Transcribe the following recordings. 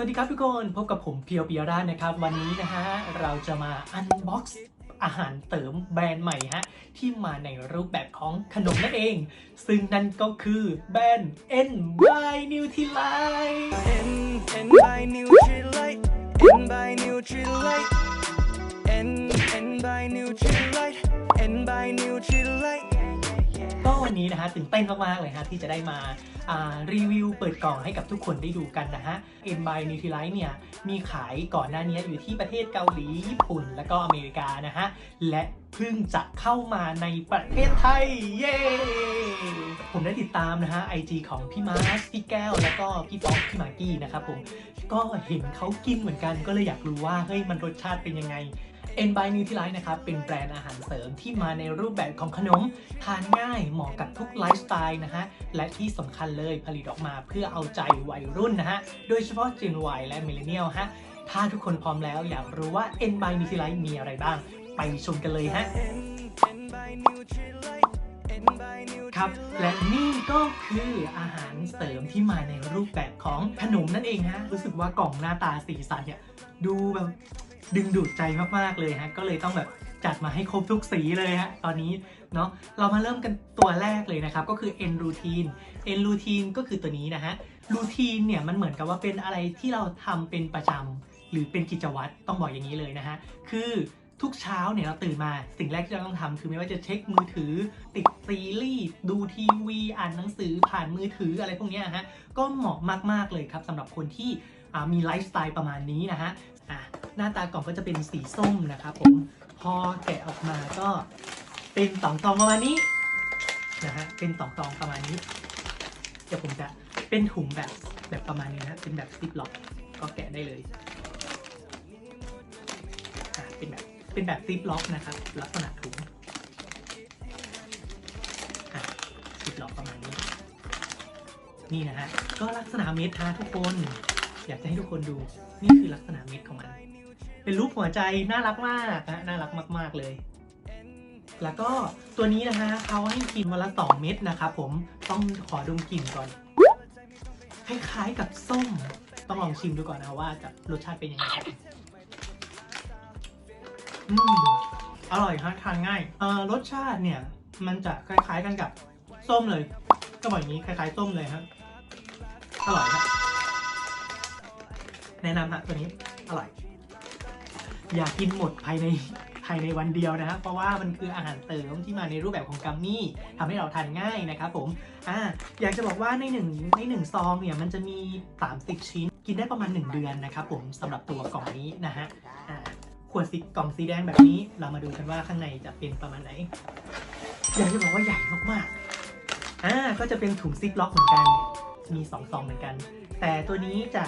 วัสดีครับทุกคน พบกับผมเพียวปิยราชนะครับ วันนี้นะฮะ เราจะมาอันบ็อกซ์อาหารเติมแบรนด์ใหม่ฮะ ที่มาในรูปแบบของขนมนั่นเอง ซึ่งนั่นก็คือแบรนด์ N by Nutrilite นนี้นะฮะตื่นเต้นมากๆเลยฮะที่จะได้มาอ่ารีวิวเปิดกล่องให้กับทุกคนได้ดูกันนะฮะ M by Nutrilite เนี่ยมีขายก่อนหน้านี้อยู่ที่ประเทศเกาหลีญี่ปุ่น แล้วก็อเมริกานะฮะ และเพิ่งจะเข้ามาในประเทศไทย เย้ผมได้ติดตามนะฮะ IG ของพี่มาร์สพี่แก้ว แล้วก็พี่ป๊อกพี่มากกี้นะครับผมก็เห็นเขากินเหมือนกันก็เลยอยากรู้ว่าเฮ้ยมันรสชาติเป็นยังไง e n by Nutrilite นะครับ เป็นแบรนด์อาหารเสริมที่มาในรูปแบบของขนม ทานง่ายเหมาะกับทุกไลฟ์สไตล์นะฮะ และที่สำคัญเลยผลิตออกมาเพื่อเอาใจวัยรุ่นนะฮะ โดยเฉพาะ Gen Y และ Millennial ฮะ ถ้าทุกคนพร้อมแล้วอยากรู้ว่า e n by Nutrilite มีอะไรบ้าง ไปชมกันเลยฮะครับและนี่ก็คืออาหารเสริมที่มาในรูปแบบของขนมนั่นเองฮะรู้สึกว่ากล่องหน้าตาสีสันเนี่ยดูแบบ ดึงดูดใจมากๆเลยฮะก็เลยต้องแบบจัดมาให้ครบทุกสีเลยฮะตอนนี้เนาะเรามาเริ่มกันตัวแรกเลยนะครับ ก็คือ N routine N routine ก็คือตัวนี้นะฮะ routine เนี่ยมันเหมือนกับว่าเป็นอะไรที่เราทำเป็นประจำหรือเป็นกิจวัตรต้องบอกอย่างนี้เลยนะฮะคือทุกเช้าเนี่ยเราตื่นมาสิ่งแรกที่เราต้องทำคือไม่ว่าจะเช็คมือถือ ติดซีรีส์ดูทีวีอ่านหนังสือผ่านมือถืออะไรพวกนี้ฮะก็เหมาะมากๆเลยครับสำหรับคนที่มีไลฟ์สไตล์ประมาณนี้นะฮะ อะหน้าตากล่องก็จะเป็นสีส้มนะครับผมพอแกะออกมาก็เป็นสองซองประมาณนี้นะฮะเป็นสองซองประมาณนี้เดี๋ยวผมจะเป็นถุงแบบแบบประมาณนี้นะฮะเป็นแบบซิปล็อกก็แกะได้เลยอะเป็นแบบเป็นแบบซิปล็อกนะครับ ลักษณะถุงอะซิปล็อกประมาณนี้ นี่นะฮะก็ลักษณะเม็ดฮะทุกคน อยากจะให้ทุกคนดูนี่คือลักษณะเม็ดของมัน เป็นรูปหัวใจน่ารักมากนะน่ารักมาก ๆ เลย แล้วก็ตัวนี้นะฮะเขาให้กินวันละสองเม็ดนะครับผมต้องขอดมกลิ่นก่อน คล้ายๆกับส้ม ต้องลองชิมดูก่อนนะว่าจะรสชาติเป็นยังไงอืมอร่อยฮะทานง่ายเอ่อรสชาติเนี่ยมันจะคล้ายๆกันกับส้มเลย ก็บอกอย่างนี้คล้ายๆส้มเลยครับอร่อยครับ แนะนำฮะตัวนี้อร่อย อย่ากินหมดภายในภายในวันเดียวนะครับเพราะว่ามันคืออาหารเสริมที่มาในรูปแบบของกัมมี่ทำให้เราทานง่ายนะครับผมอ่าอยากจะบอกว่าในหนึ่งในหนึ่งซองเนี่ยมันจะมี 30 ชิ้น กินได้ประมาณ 1 เดือนนะครับผมสำหรับตัวกล่องนี้นะฮะอ่าขวดสีกล่องสีแดงแบบนี้ เรามาดูกันว่าข้างในจะเป็นประมาณไหน อยากจะบอกว่าใหญ่มากๆอ่าก็จะเป็นถุงซิปล็อกเหมือนกันมี2ซองเหมือนกัน แต่ตัวนี้จะ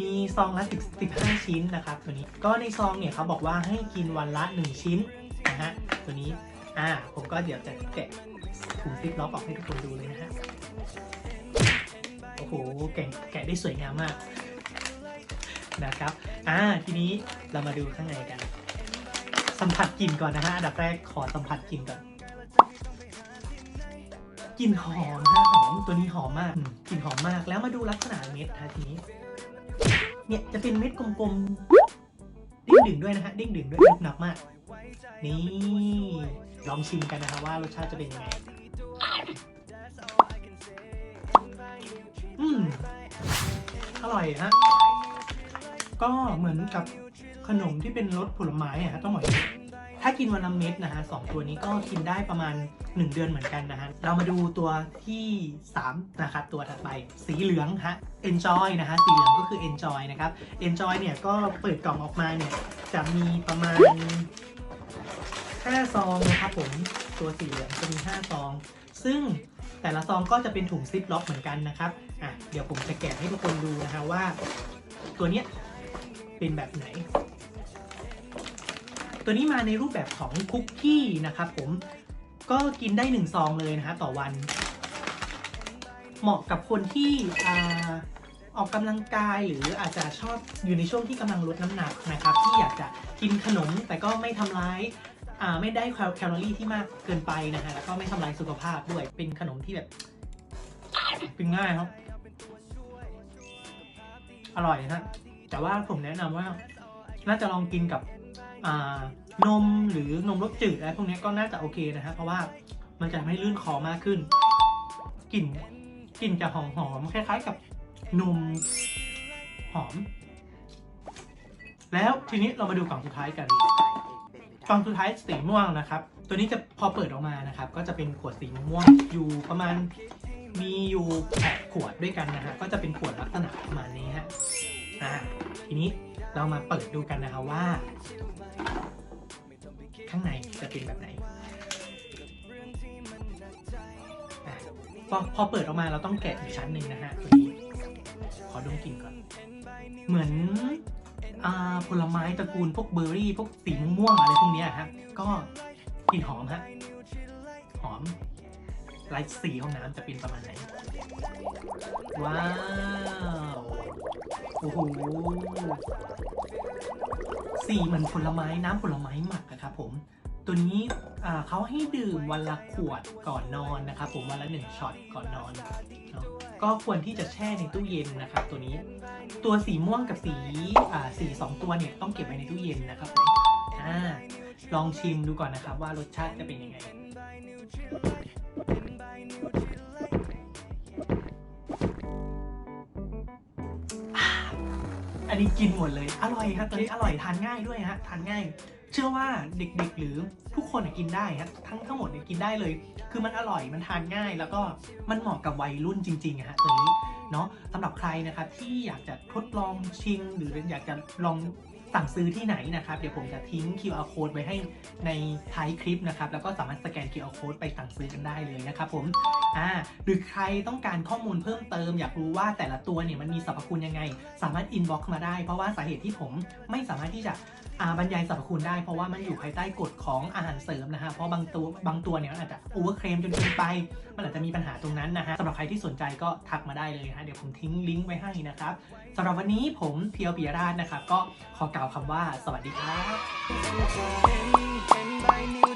มีซองละ10 15 ชิ้นนะครับตัวนี้ก็ในซองเนี่ยเขาบอกว่าให้กินวันละ 1 ชิ้นนะฮะตัวนี้อ่าผมก็เดี๋ยวจะแกะถุงซิปล็อกออกให้ทุกคนดูเลยนะฮะโอ้โหแกะแกะได้สวยงามมากนะครับอ่าทีนี้เรามาดูข้างในกัน สัมผัสกลิ่นก่อนนะฮะอันดับแรกขอสัมผัสกลิ่นก่อนกลิ่นหอมฮะหอมตัวนี้หอมมากกลิ่นหอมมากแล้วมาดูลักษณะเม็ดฮะทีนี้ เนี่ยจะเป็นเม็ดกลมๆดิ้งดึงด้วยนะฮะดิ้งดึงด้วยหนักมาก นี่ลองชิมกันนะครับว่ารสชาติจะเป็นยังไงอืมอร่อยฮะก็เหมือนกับขนมที่เป็นรสผลไม้อะฮะต้องบอกางนี้ถ้ากินวันละเม็ดนะฮะสองตัวนี้ก็กินได้ประมาณ 1 เดือนเหมือนกันนะฮะ เรามาดูตัวที่ 3 นะครับ ตัวถัดไปสีเหลืองฮะ enjoy นะฮะ สีเหลืองก็คือ enjoy นะครับ enjoy เนี่ยก็เปิดกล่องออกมาเนี่ยจะมีประมาณ5ซองนะครับผม ตัวสีเหลืองจะมี5ซอง ซึ่งแต่ละซองก็จะเป็นถุงซิปล็อกเหมือนกันนะครับ อะ เดี๋ยวผมจะแกะให้ทุกคนดูนะฮะว่า ตัวเนี้ยเป็นแบบไหน ตัวนี้มาในรูปแบบของคุกกี้นะครับผมก็กินได้หนึ่งซองเลยนะฮะต่อวัน เหมาะกับคนที่อออกกำลังกายหรืออาจจะชอบอยู่ในช่วงที่กำลังลดน้ำหนักนะครับ ที่อยากจะกินขนมแต่ก็ไม่ทำร้ายไม่ได้แคลอรี่ที่มากเกินไปนะฮะแล้วก็ไม่ทำลายสุขภาพด้วยเป็นขนมที่แบบกินง่ายครับ อร่อยนะแต่ว่าผมแนะนำว่าน่าจะลองกินกับ นมหรือนมรสจืดอะไรพวกนี้ก็น่าจะโอเคนะฮะเพราะว่ามันจะทำให้ลื่นคอมากขึ้นกลิ่นกลิ่นจะหอมหอมๆคล้าย ๆ กับนมหอม แล้วทีนี้เรามาดูกล่องสุดท้ายกันกล่องสุดท้ายสีม่วงนะครับ ตัวนี้จะพอเปิดออกมานะครับ ก็จะเป็นขวดสีม่วงอยู่ประมาณมีอยู่แปดขวดด้วยกันนะฮะก็จะเป็นขวดลักษณะประมาณนี้ฮะอ่าทีนี้ เรามาเปิดดูกันนะคะว่า ข้างในจะเป็นแบบไหนอพอพอเปิดออกมาเราต้องแกะอีกชั้นหนึ่งนะฮะตัวนี้ขอดมกลิ่นก่อน เหมือนอ่าผลไม้ตระกูลพวกเบอร์รี่ พวกสีม่วงอะไรพวกนี้ฮะก็กลิ่นหอมฮะหอมลายสีของน้ำจะเป็นประมาณไหน ว้าว โอ้โหสีเหมือนผลไม้น้ำผลไม้หมักอะครับผมตัวนี้เขาให้ดื่มวันละขวดก่อนนอนนะครับผมวันละหนึ่งช็อตก่อนนอนก็ควรที่จะแช่ในตู้เย็นนะครับตัวนี้ ตัวสีม่วงกับสีสีสองตัวเนี่ยต้องเก็บไว้ในตู้เย็นนะครับผมลองชิมดูก่อนนะครับว่ารสชาติจะเป็นยังไง อันนี้กินหมดเลย อร่อยครับตัวนี้อร่อยทานง่ายด้วยฮะทานง่าย เชื่อว่าเด็กๆ หรือทุกคนกินได้ฮะทั้งทั้งหมดกินได้เลย คือมันอร่อยมันทานง่าย แล้วก็มันเหมาะกับวัยรุ่นจริงๆฮะตัวนี้เนาะสำหรับใครนะครับที่อยากจะทดลองชิมหรืออยากจะลองสั่งซื้อที่ไหนนะครับ เดี๋ยวผมจะทิ้ง QR code ไว้ให้ในท้ายคลิปนะครับ แล้วก็สามารถสแกน QR code ไปสั่งซื้อกันได้เลยนะครับผมอ่าหรือใครต้องการข้อมูลเพิ่มเติม อยากรู้ว่าแต่ละตัวเนี่ยมันมีสรรพคุณยังไง สามารถ inbox มาได้ เพราะว่าสาเหตุที่ผมไม่สามารถที่จะอ่าบรรยายสรรพคุณได้เพราะว่ามันอยู่ภายใต้กฎของอาหารเสริมนะฮะเพราะบางตัวบางตัวเนี่ยมันอาจจะโอเวอร์เคลมจนเกินไป มันอาจจะมีปัญหาตรงนั้นนะฮะสำหรับใครที่สนใจก็ทักมาได้เลยฮะเดี๋ยวผมทิ้งลิงก์ไว้ให้นะครับสำหรับวันนี้ผมเพียวปิยราชนะครับก็ขอกล่าวคำว่าสวัสดีครับ